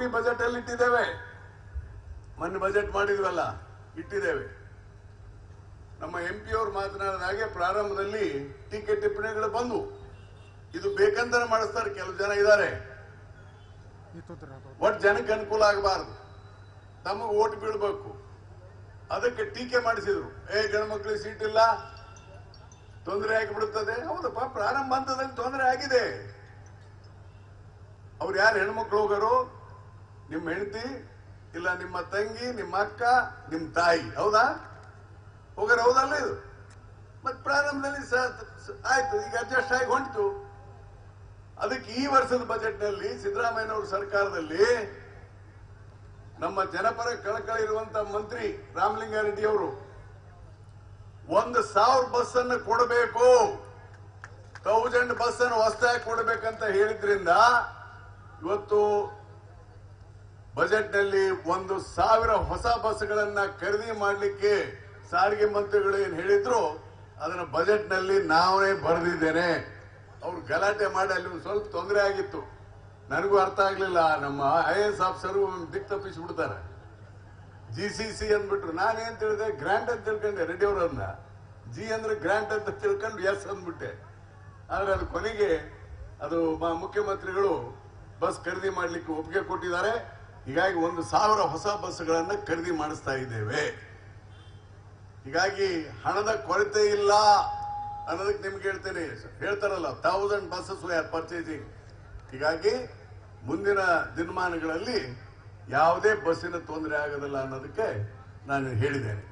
ಕೋಟಿ ಬಜೆಟ್ ಅಲ್ಲಿ ಇಟ್ಟಿದ್ದೇವೆ. ಮೊನ್ನೆ ಬಜೆಟ್ ಮಾಡಿದ್ವಲ್ಲ, ಇಟ್ಟಿದ್ದೇವೆ. ನಮ್ಮ ಎಂ ಪಿ ಅವರು ಮಾತನಾಡಿದ ಹಾಗೆ ಪ್ರಾರಂಭದಲ್ಲಿ ಟೀಕೆ ಟಿಪ್ಪಣಿಗಳು ಬಂದು ಇದು ಬೇಕಂತಾನೆ ಮಾಡಿಸ್ತಾರೆ, ಕೆಲವು ಜನ ಇದ್ದಾರೆ. ಒಟ್ಟು ಜನಕ್ಕೆ ಅನುಕೂಲ ಆಗಬಾರದು. ತಮಗೆ ಓಟ್ ಬೀಳ್ಬೇಕು. ಅದಕ್ಕೆ ಟೀಕೆ ಮಾಡಿಸಿದ್ರು. ಏ, ಗಂಡು ಮಕ್ಕಳಿಗೆ ಸೀಟ್ ಇಲ್ಲ. ತೊಂದರೆ ಆಗಿಬಿಡುತ್ತದೆ. ಹೌದಪ್ಪ, ಪ್ರಾರಂಭ ಹಂತದಲ್ಲಿ ತೊಂದರೆ ಆಗಿದೆ. ಅವ್ರು ಯಾರು ಹೆಣ್ಮಕ್ಳು ಹೋಗೋರು? ನಿಮ್ಮ ಹೆಂಡತಿ, ಇಲ್ಲ ನಿಮ್ಮ ತಂಗಿ, ನಿಮ್ಮ ಅಕ್ಕ, ನಿಮ್ಮ ತಾಯಿ, ಹೌದಾ? ಹೋಗರ ಹೌದಲ್ಲ ಇದು? ಮತ್ ಪ್ರಾರಂಭದಲ್ಲಿ ಆಯ್ತು, ಈಗ ಅಡ್ಜಸ್ಟ್ ಆಗಿ ಹೊಂಟು ಅದಕ್ಕೆ ಈ ವರ್ಷದ ಬಜೆಟ್ನಲ್ಲಿ ಸಿದ್ದರಾಮಯ್ಯನವರ ಸರ್ಕಾರದಲ್ಲಿ ನಮ್ಮ ಜನಪರ ಕಳಕಳಿ ಇರುವಂತ ಮಂತ್ರಿ ರಾಮಲಿಂಗಾರೆಡ್ಡಿ ಅವರು ಒಂದು ಸಾವಿರ ಬಸ್ ಅನ್ನು ಕೊಡಬೇಕು. ತೌಸಂಡ್ ಬಸ್ ಅನ್ನು ಹೊಸದಾಗಿ ಕೊಡಬೇಕಂತ ಹೇಳಿದ್ರಿಂದ ಇವತ್ತು ಬಜೆಟ್ನಲ್ಲಿ ಒಂದು ಸಾವಿರ ಹೊಸ ಬಸ್ಗಳನ್ನ ಖರೀದಿ ಮಾಡಲಿಕ್ಕೆ ಸಾರಿಗೆ ಮಂತ್ರಿಗಳು ಏನ್ ಹೇಳಿದ್ರು, ಅದನ್ನ ಬಜೆಟ್ನಲ್ಲಿ ನಾವೇ ಬರೆದಿದ್ದೇನೆ. ಅವ್ರು ಗಲಾಟೆ ಮಾಡಿ ಅಲ್ಲಿ ಒಂದು ಸ್ವಲ್ಪ ತೊಂದರೆ ಆಗಿತ್ತು. ನನಗೂ ಅರ್ಥ ಆಗ್ಲಿಲ್ಲ, ನಮ್ಮ ಐ ಎ ಎಸ್ ಆಫೀಸರು ದಿಕ್ ತಪ್ಪಿಸ್ಬಿಡ್ತಾರೆ. ಜಿ ಸಿ ಸಿ ಅಂದ್ಬಿಟ್ರು. ನಾನೇನ್ ತಿಳಿದೆ ಗ್ರಾಂಟ್ ಅಂತ ತಿಳ್ಕೊಂಡೆ ರೆಡ್ಡಿ ಅವರನ್ನ ಜಿ ಅಂದ್ರೆ ಗ್ರಾಂಟ್ ಅಂತ ತಿಳ್ಕೊಂಡು ಎಸ್ ಅಂದ್ಬಿಟ್ಟೆ. ಆದ್ರೆ ಅದು ಕೊನೆಗೆ ಅದು ಮುಖ್ಯಮಂತ್ರಿಗಳು ಬಸ್ ಖರೀದಿ ಮಾಡ್ಲಿಕ್ಕೆ ಒಪ್ಪಿಗೆ ಕೊಟ್ಟಿದ್ದಾರೆ. ಹೀಗಾಗಿ ಒಂದು ಸಾವಿರ ಹೊಸ ಬಸ್ಗಳನ್ನು ಖರೀದಿ ಮಾಡಿಸ್ತಾ ಇದ್ದೇವೆ. ಹೀಗಾಗಿ ಹಣದ ಕೊರತೆ ಇಲ್ಲ ಅನ್ನೋದಕ್ಕೆ ನಿಮ್ಗೆ ಹೇಳ್ತೇನೆ. ಹೇಳ್ತಾರಲ್ಲ ಥೌಸಂಡ್ ಬಸ್ಸಸ್ ಆರ್ ಪರ್ಚೇಸಿಂಗ್ ಹೀಗಾಗಿ ಮುಂದಿನ ದಿನಮಾನಗಳಲ್ಲಿ ಯಾವುದೇ ಬಸ್ಸಿನ ತೊಂದರೆ ಆಗೋದಿಲ್ಲ ಅನ್ನೋದಕ್ಕೆ ನಾನು ಹೇಳಿದ್ದೇನೆ.